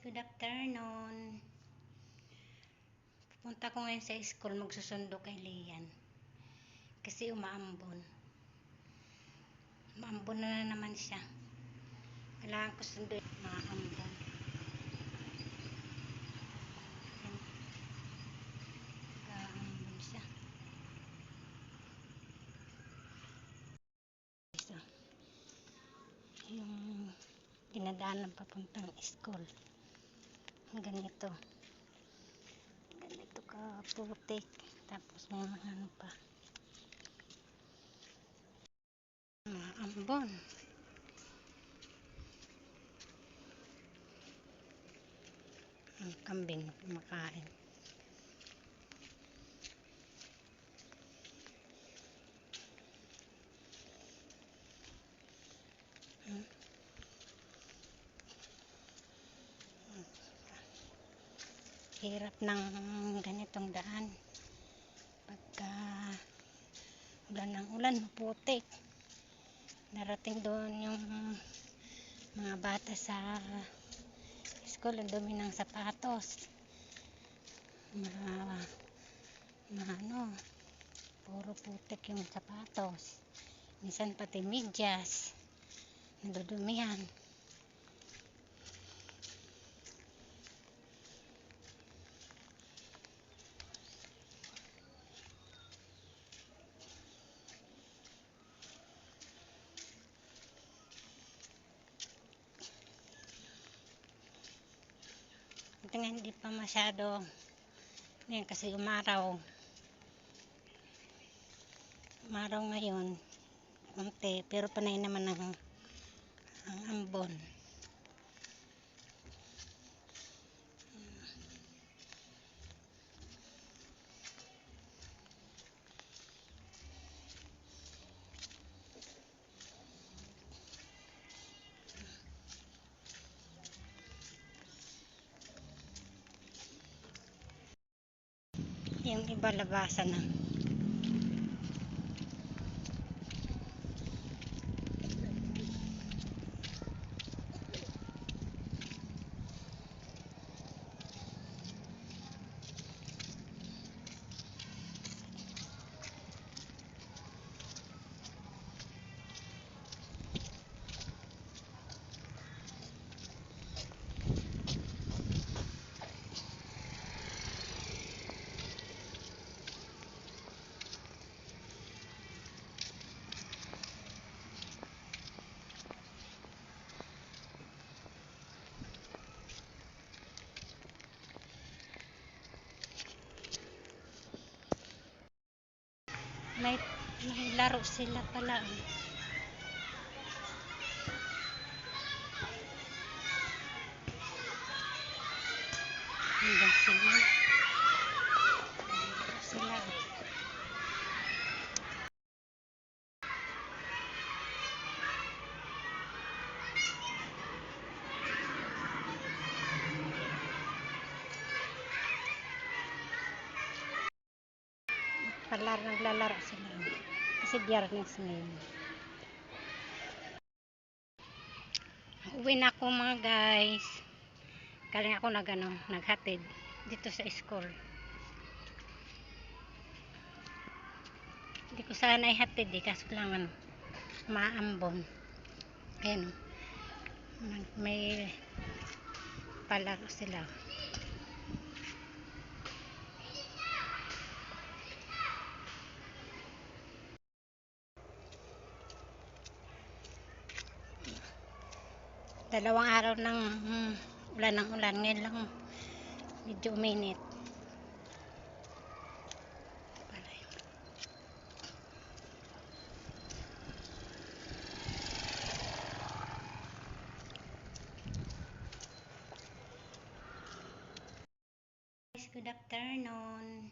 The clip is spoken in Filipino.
good afternoon. Pupunta ko ngayon sa school, magsusundo kay Lian. Kasi umaambon. Umaambon na, na naman siya. Kailangan ko sundo umaambon. Ayan. Umaambon siya. Isa. Yung dinadaanan papuntang school. Ganito. Ganito ka putik. Tapos may mga ano pa. Mga ambon. Ang kambing kumakain. Hirap ng ganitong daan. Pagka ulan ng ulan maputik darating doon yung mga bata sa school ang dumi ng sapatos. Mga, mga ano puro putik yung sapatos. Minsan pati medyas. Nadudumihan Ito nga hindi pa masyado. Yan kasi umaraw. Umaraw ngayon. Kunti. Pero panay naman ang, ang ambon. Yung iba labasan na. May, sila pala. Palaro, naglalaro sila. Kasi biyernes ngayon. Uwi na ako mga guys. Galing ako nag, ano, naghatid dito sa school. Hindi ko sana ihatid eh, kaso lang ano, maambon. Ayan. oh. May palaro sila. Dalawang araw ng mm, ulan ng ulan. Ngayon lang medyo uminit. Good afternoon